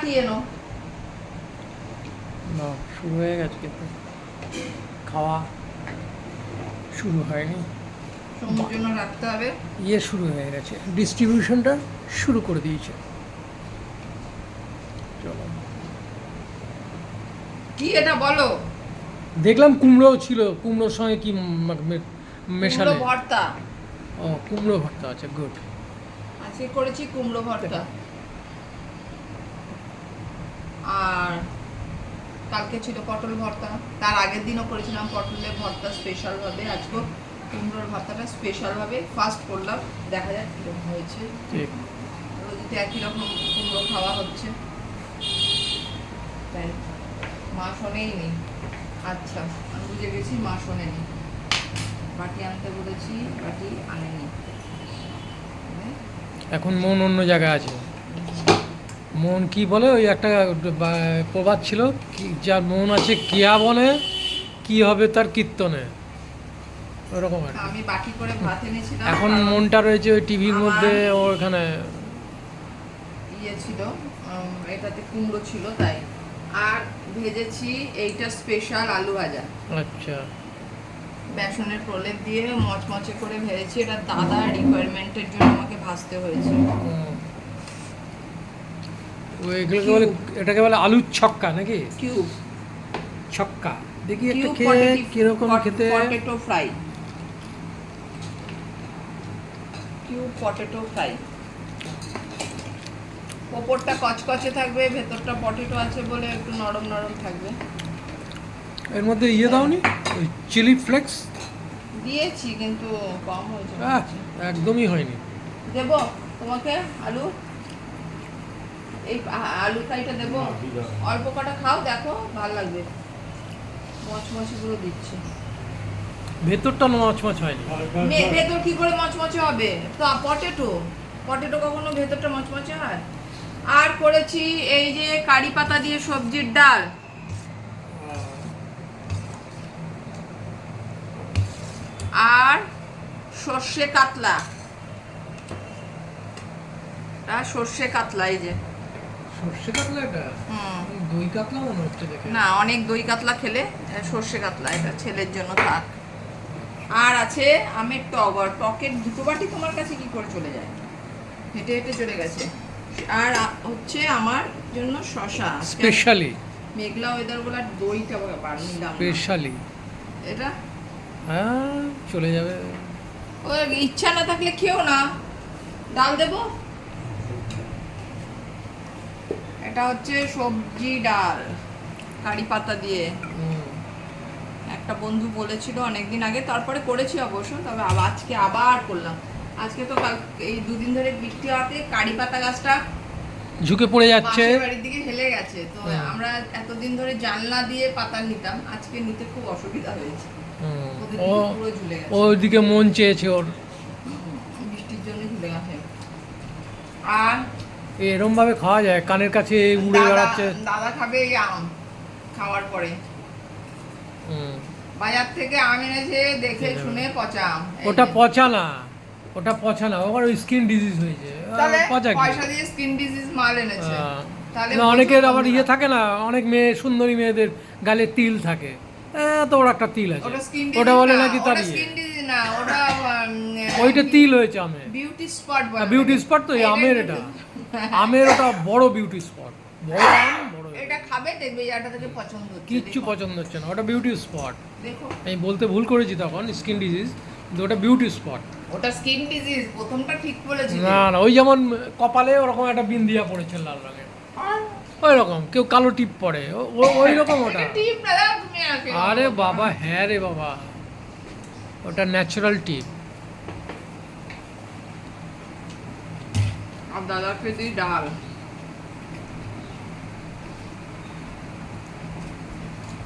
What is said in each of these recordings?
বাটি এনো না শুরু হয়ে গেছে কিন্তু। খাওয়া শুরু হয়নি। জন্য রাখতে হবে। ইয়ে শুরু হয়ে গেছে। ডিস্ট্রিবিউশনটা শুরু করে দিয়েছে। চলো। কি এটা বলো? দেখলাম কুমড়োও ছিল। কুমড়োর সঙ্গে কি মে- মে- মেশালে। ভর্তা। ও কুমড়ো ভর্তা আছে গুড। আজকে করেছি কুমড়ো ভর্তা। আর কালকে ছিল পটল ভর্তা। তার আগের দিনও করেছিলাম পটলের ভর্তা স্পেশাল ভাবে। আজকে কুমড়োর ভর্তাটা স্পেশালভাবে ফার্স্ট করলাম দেখা যাক কীরকম হয়েছে। রোজিতে একই রকম কুমড়ো খাওয়া হচ্ছে। তাই মা শোনেই নি আচ্ছা আমি বুঝে গেছি মা শোনেনি। বাটি আনতে বলেছি বাটি আনেনি? এখন মন অন্য জায়গায় আছে। মন কি বলে? ওই একটা প্রবাদ ছিল। কি যার মন আছে কিয়া বনে কি হবে তার কীর্তনে। ওরকম আর আমি বাটি করে ভাত এনেছিলাম এখন মনটা রয়েছে ওই টিভির মধ্যে ওখানে। ইয়ে ছিল এটাতে কুমড়ো ছিল তাই। আর ভেজেছি এইটা স্পেশাল আলু ভাজা। আচ্ছা। বেসনের প্রলেপ দিয়ে মচমচে করে ভেজেছি এটা দাদা রিকোয়ারমেন্টের জন্য আমাকে ভাজতে হয়েছে। এগুলোকে বলে এটাকে বলে আলুর ছক্কা নাকি? কিউব। ছক্কা। দেখি একটা খেয়ে কীরকম খেতে। Potato fry cube potato fry ওপরটা কচকচে থাকবে ভেতরটা পটেটো আছে বলে একটু নরম নরম থাকবে। এর মধ্যে ইয়ে দাওনি? ওই চিলি ফ্লেক্স দিয়েছি কিন্তু কম হয়েছে। একদমই হয়নি। দেবো তোমাকে আলু? এই আলু ফ্রাইটা দেবো। অল্প কটা খাও দেখো ভালো লাগবে। মচমচে গুলো দিচ্ছি। ভেতরটা মচমচ হয়নি। মে- ভেতর কি করে মচমচে হবে? তো পটেটো। পটেটো কখনো ভেতরটা মচমচে হয়? আর করেছি এই যে কারি পাতা দিয়ে সবজির ডাল। আর সর্ষে কাতলা। আর সর্ষে কাতলা এই যে। সর্ষে কাতলা এটা? হুম। দই কাতলা মনে হচ্ছে দেখে। না অনেক দই কাতলা খেলে সর্ষে কাতলা এটা ছেলের জন্য থাক। আর আছে আমের টক আর টকের দুটো বাটি তোমার কাছে কি করে চলে যায়? হেঁটে হেঁটে চলে গেছে। আর হচ্ছে আমার জন্য শশা। স্পেশালি? মেঘলা ওয়েদার বলে আর দইটা বার নিলাম স্পেশালি? এটা? হ্যাঁ চলে যাবে। ও ইচ্ছা না থাকলে খেও না। ডাল দেবো? এটা হচ্ছে সবজি ডাল কারি পাতা দিয়ে। একটা বন্ধু বলেছিল অনেকদিন আগে তারপরে করেছি অবশ্য তবে আজকে আবার করলাম। আজকে তো এই দুদিন ধরে বৃষ্টি হওয়াতে কারি পাতা গাছটা ঝুঁকে পড়ে যাচ্ছে। বাড়ির দিকে হেলে গেছে। তো। আমরা এতদিন ধরে জানলা দিয়ে পাতা নিতাম আজকে নিতে খুব অসুবিধা হয়েছে। ওইদিকে মন চেয়েছে ওর। বৃষ্টির জন্য ঝুলে গেছে। আর এরম ভাবে খাওয়া যায় কানের কাছে উড়ে বেড়াচ্ছে। দাদা খাবে এই আম খাওয়ার পরে। বাজার থেকে আম এনেছে দেখে শুনে পচা ওটা। পচা না ওটা পচা না ওর স্কিন ডিজিজ হয়েছে। তাহলে পচা? পয়সা দিয়ে স্কিন ডিজিজ মাল এনেছে। তাহলে না, অনেকের আবার ইয়ে থাকে না অনেক মেয়ে সুন্দরী মেয়েদের গালে তিল থাকে। এত বড় একটা তিল আছে। ওটা বলে নাকি তার ইয়ে? ওইটা তিল হয়েছে আমের। বিউটি স্পট বিউটি স্পট তো আমের এটা। আমের ওটা বড় বিউটি স্পট বড় আম বড় এটা খাবে দেখবে এটা থেকে পছন্দ হচ্ছে। কিচ্ছু পছন্দ হচ্ছে না ওটা বিউটি স্পট দেখো। আমি বলতে ভুল করেছি তখন স্কিন ডিজিজ কিন্তু ওটা বিউটি স্পট ওটা স্কিন ডিজিজ প্রথমটা ঠিক বলেছি। না না ওই যেমন কপালে ওরকম একটা বিন্দিয়া পড়েছে লাল রঙের। ওই রকম কেউ কালো টিপ পরে ওই রকম ওটা। টিপ দাদা তুমি আরে বাবা হ্যাঁ রে বাবা। ওটা ন্যাচারাল টিপ। দিই ডাল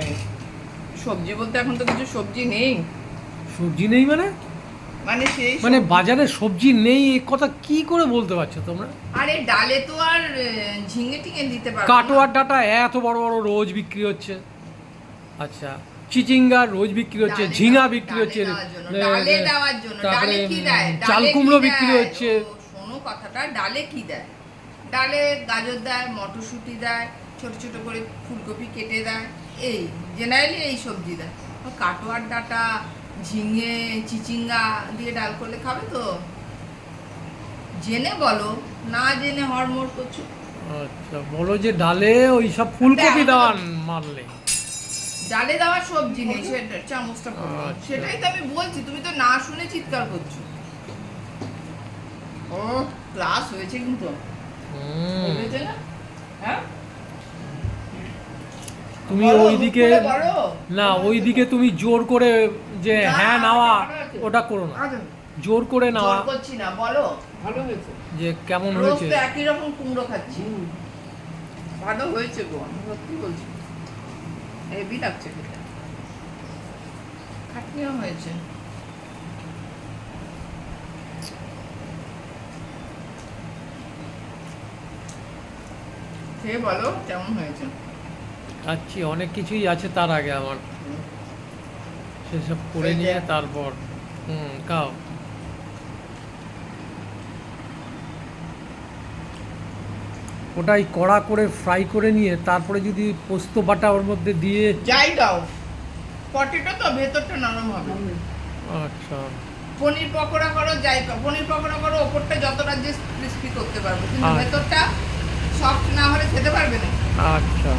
এই, সবজি বলতে এখন তো কিছু সবজি নেই। সবজি নেই মানে? মানে সেই মানে বাজারে সবজি নেই এই কথা কি করে বলতে পারছ তোমরা? আরে ডালে তো আর ঝিঙে টিঙে দিতে পারব না। কাটোয়ার ডাটা এত বড় বড় রোজ বিক্রি হচ্ছে। আচ্ছা চিচিঙ্গা রোজ বিক্রি হচ্ছে ঝিঙা বিক্রি হচ্ছে তারপরে ডালে কি দেয়? চাল কুমড়ো বিক্রি হচ্ছে। কথাটা ডালে কি দেয়? ডালে গাজর দেয় মটরশুঁটি দেয় ছোট ছোট করে ফুলকপি কেটে দেয় এই জেনারেলি এই সবজি দেয়। কাটোয়ার ডাটা ঝিঙে চিচিঙ্গা দিয়ে ডাল করলে খাবে তো? জেনে বলো না জেনে হরমোর করছ? আচ্ছা বলো যে ডালে ওই সব ফুলকপি দেওয়ান মারলে ডালে দেওয়া সবজি নেই সেটা চামচটা আচ্ছা। সেটাই তো আমি বলছি তুমি তো না শুনে চিৎকার করছ। ও ক্লাস হয়েছে কিন্তু। হয়েছে না? হ্যাঁ? তুমি ওইদিকে। না ওইদিকে তুমি জোর করে যে হ্যাঁ নাওয়া ওটা করো না। জোর করে নেওয়া। করছি না বলো। ভালো হয়েছে। যে কেমন হয়েছে? একই রকম কুমড়ো খাচ্ছি। ভালো হয়েছে গো আমি সত্যি বলছি। হেভি লাগছে খেতে। খাটনিও হয়েছে। খেয়ে বলো কেমন হয়েছে। খাচ্ছি অনেক কিছুই আছে তার আগে আমার। সেসব করে নিয়ে তারপর হুম খাও। ওটাই কড়া করে ফ্রাই করে নিয়ে তারপরে যদি পোস্ত বাটা ওর মধ্যে দিয়ে যাই দাও। পটেটো তো ভেতরটা নরম হবে। আচ্ছা। পনির পকোড়া করো যাই পনির পকোড়া করো ওপরটা যতটা যে ক্রিস্পি করতে পারবে। কিন্তু আচ্ছা। ভেতরটা সফট না হলে খেতে পারবে না। আচ্ছা।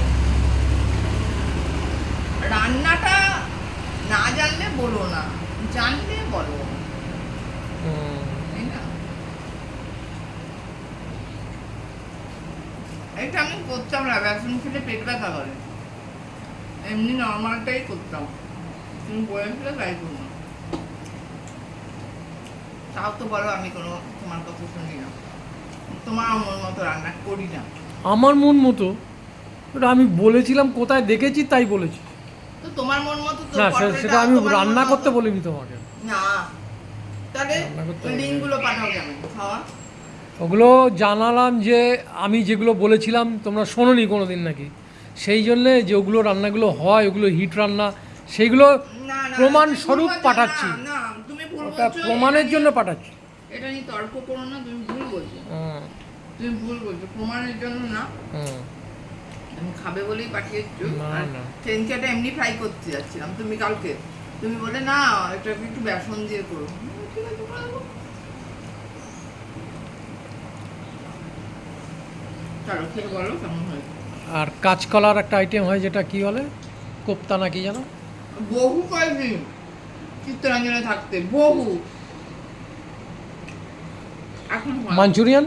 রান্নাটা না জানলে বলো না জানলে বলো। এটা আমি করতাম না ভ্যাকসিন খেলে পেট ব্যথা করে। এমনি নর্মালটাই করতাম। তুমি বলেছিলে তাই করলাম তাও তো বলো আমি কোনো তোমার কথা শুনি না। তোমার আমার মতো রান্না করি না। আমার মন মতো? ওটা আমি বলেছিলাম কোথায় দেখেছি তাই বলেছি। তো তোমার মন মতো তো না সে- সেটা আমি তোমার মন রান্না মতো- করতে বলিনি তোমাকে। না। তাহলে রান্না করতে হবে। লিঙ্কগুলো পাঠাও কেমন খাওয়া। ওগুলো জানালাম যে আমি যেগুলো বলেছিলাম তোমরা শোনোনি কোনো দিন নাকি? সেই জন্যে যে ওগুলো রান্নাগুলো হয় ওগুলো হিট রান্না সেইগুলো না না প্রমাণ তুমি স্বরূপ বলছো, পাঠাচ্ছি। না, না তুমি ভুল ওটা বলছো, প্রমাণের জন্য পাঠাচ্ছি। এটা নিয়ে তর্ক করো না তুমি ভুল বলছো? তুমি ভুল বলছো প্রমাণের জন্য না। আমি খাবে বলেই পাঠিয়েছো। না, আর না। টেনকাটা এমনি ফ্রাই করতে যাচ্ছিলাম। তুমি কালকে তুমি বলে না এটাকে একটু বেসন দিয়ে করো। ঠিক আছে চলো খেয়ে বলো কেমন হয়েছে আর কাঁচকলার একটা আইটেম হয় যেটা কি বলে? কোপ্তা নাকি জানো? বহু কয়েকদিন চিত্তরঞ্জনে থাকতে বহু। মাঞ্চুরিয়ান?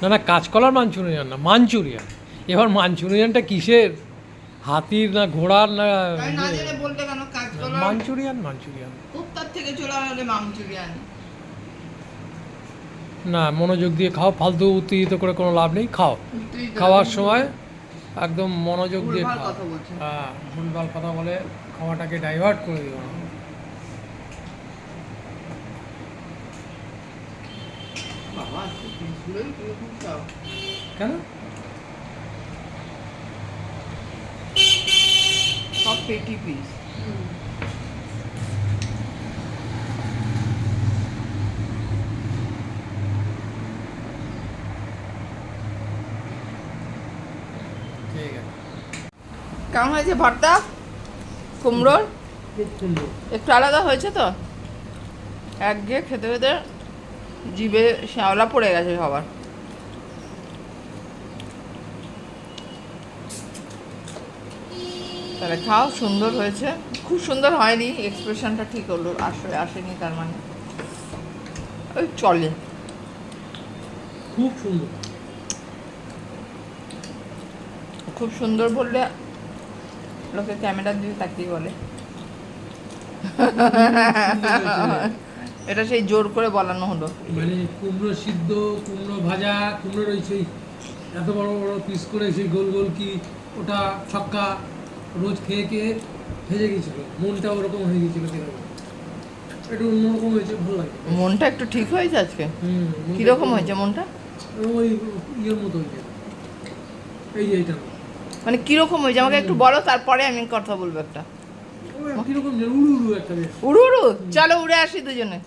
না না কাঁচকলার মাঞ্চুরিয়ান না মাঞ্চুরিয়ান। এবার মাঞ্চুরিয়ানটা কিসের? হাতির না ঘোড়ার না কাঁচকলা মাঞ্চুরিয়ান মাঞ্চুরিয়ান। থেকে মাঞ্চুরিয়ান। না মনোযোগ দিয়ে খাও ফালতু উত্তেজিত করে কোনো লাভ নেই খাও। খাওয়ার সময় একদম মনোযোগ দিয়ে খাও। হ্যাঁ ভুলভাল কথা বলে খাওয়াটাকে ডাইভার্ট করে দিও না পিসগুলোই কীরকম সব কেন? সব পেটি পিস ঠিক আছে। কেমন হয়েছে ভর্তা? কুমড়োর? একটু আলাদা হয়েছে তো? একঘেয়ে খেতে খেতে জিভে শ্যাওলা পড়ে গেছে সবার। তাহলে খাও সুন্দর হয়েছে। খুব সুন্দর হয়নি এক্সপ্রেশনটা ঠিক হলো আসলে আসেনি তার মানে। ওই চলে। খুব সুন্দর। খুব সুন্দর বললে লোকে ক্যামেরার দিকে তাকিয়ে বলে। এটা সেই জোর করে বলানো হলো। মানে কুমড়ো সিদ্ধ কুমড়ো ভাজা কুমড়ো রয়েছে এত বড় বড় পিস করে সেই গোল গোল কি ওটা ছক্কা রোজ খেয়ে খেয়ে ভেজে গেছিল মনটা ওরকম হয়ে গেছিল কীরকম। একটু অন্যরকম হয়েছে ভালো লাগে। মনটা একটু ঠিক হয়েছে আজকে? কীরকম হয়েছে মনটা? ওই ইয়ের মতো হয়েছে। এই যে এইটা মানে কীরকম হয়েছে? আমাকে একটু বলো তারপরে আমি কথা বলব একটা। উড়ু উড়ু? চলো উড়ে আসি দুজনে।